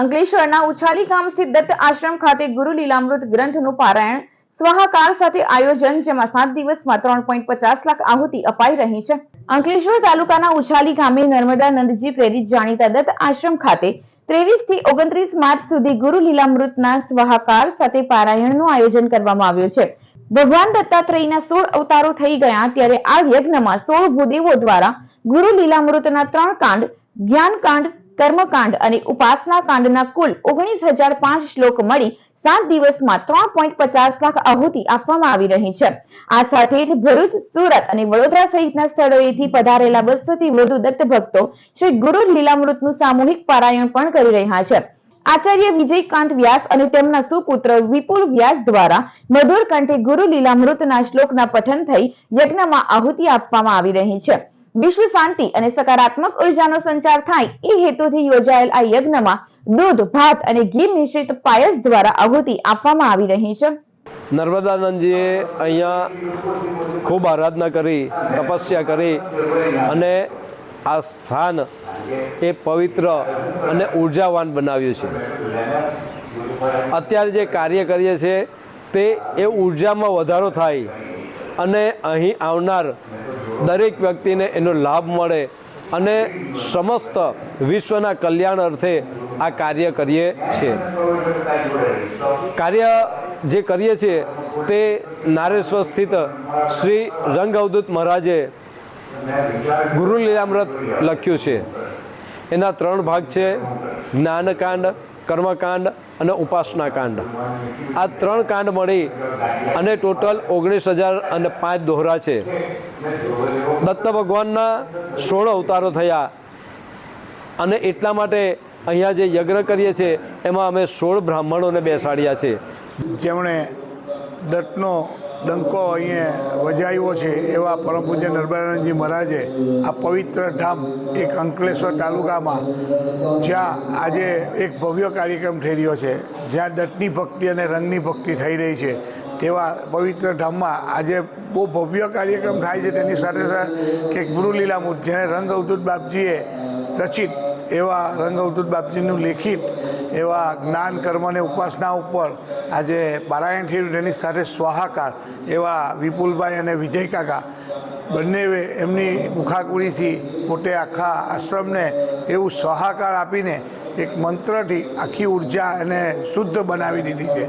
અંકલેશ્વરના ઉછાલી ગામ સ્થિત દત્ત આશ્રમ ખાતે ગુરુ લીલામૃત ગ્રંથનું પારાયણ સ્વાહાકાર સાથે આયોજન, જેમાં સાત દિવસમાં ત્રણ પચાસ લાખ આહુતિ અપાઈ રહી છે. અંકલેશ્વર તાલુકાના ઉછાલી ગામે નર્મદા નંદજી પ્રેરિત જાણીતા દત્ત આશ્રમ ખાતે ત્રેવીસથી ઓગણત્રીસ માર્ચ સુધી ગુરુ લીલામૃતના સ્વાહાકાર સાથે પારાયણનું આયોજન કરવામાં આવ્યું છે. ભગવાન દત્તાત્રેયના સોળ અવતારો થઈ ગયા ત્યારે આ યજ્ઞમાં સોળ ભૂદેવો દ્વારા ગુરુ લીલામૃતના ત્રણ કાંડ, જ્ઞાનકાંડ કર્મકાંડ અને ઉપાસના કાંડના કુલ ઓગણીસ હજાર પાંચ શ્લોક મળી સાત દિવસમાં ત્રણ પોઈન્ટ પચાસ લાખ આહુતિ આપવામાં આવી રહી છે. આ સાથે જ ભરૂચ, સુરત અને વડોદરા સહિતના સ્થળોએથી પધારેલા બસો થી વધુ દત્ત ભક્તો શ્રી ગુરુ લીલામૃતનું સામૂહિક પારાયણ પણ કરી રહ્યા છે. આચાર્ય વિજયકાંત વ્યાસ અને તેમના સુપુત્ર વિપુલ વ્યાસ દ્વારા મધુર કંઠે ગુરુ લીલામૃતના શ્લોકના પઠન થઈ યજ્ઞમાં આહુતિ આપવામાં આવી રહી છે. વિશ્વ શાંતિ અને સકારાત્મક ઉર્જાનો સંચાર થાય એ હેતુથી યોજાયેલ આ યજ્ઞમાં દૂધ, ભાત અને ઘી મિશ્રિત પાયસ દ્વારા આહુતિ આપવામાં આવી રહી છે. નર્મદાનંદજીએ અહીંયા ખૂબ આરાધના કરી, તપસ્યા કરી અને આ સ્થાન એ પવિત્ર અને ઉર્જાવાન બનાવ્યું છે. અત્યારે જે કાર્ય કરીએ છીએ તે એ ઉર્જામાં વધારો થાય અને અહીં આવનાર દરેક વ્યક્તિને એનો લાભ મળે અને સમસ્ત વિશ્વના કલ્યાણ અર્થે આ કાર્ય કરીએ છીએ. કાર્ય જે કરીએ છીએ તે નારેશ્વર સ્થિત શ્રી રંગ અવધૂત મહારાજે ગુરુ લીલામૃત લખ્યું છે. એના ત્રણ ભાગ છે, જ્ઞાનકાંડ કર્મકાંડ અને ઉપાસના કાંડ આ ત્રણ કાંડ મળી અને ટોટલ ઓગણીસ હજાર અને પાંચ દોહરા છે. દત્ત ભગવાનના સોળ અવતારો થયા. અને એટલા માટે અહીંયા જે યજ્ઞ કરીએ છીએ એમાં અમે સોળ બ્રાહ્મણોને બેસાડ્યા છે. જેમણે દત્તનો ડંકો અહીંયા વજાયો છે એવા પરમ પૂજ્ય નર્મદાનંદજી મહારાજે આ પવિત્ર ધામ એક અંકલેશ્વર તાલુકામાં જ્યાં આજે એક ભવ્ય કાર્યક્રમ થઈ રહ્યો છે. જ્યાં દત્તની ભક્તિ અને રંગની ભક્તિ થઈ રહી છે. તેવા પવિત્ર ધામમાં આજે બહુ ભવ્ય કાર્યક્રમ થાય છે. તેની સાથે સાથે કે ગુરુલીલા લીલામૃત જેને રંગ અવધૂત બાપજીએ રચિત એવા રંગ અવધૂત બાપજીનું લેખિત એવા જ્ઞાન કર્મ ઉપાસના ઉપર આજે પારાયણ થયું તેની સાથે સ્વાહાકાર એવા વિપુલભાઈ અને વિજય કાકા બંને એમની મુખાકુરીથી પોતે આખા આશ્રમને એવું સ્વાહાકાર આપીને એક મંત્રથી આખી ઊર્જા એને શુદ્ધ બનાવી દીધી છે.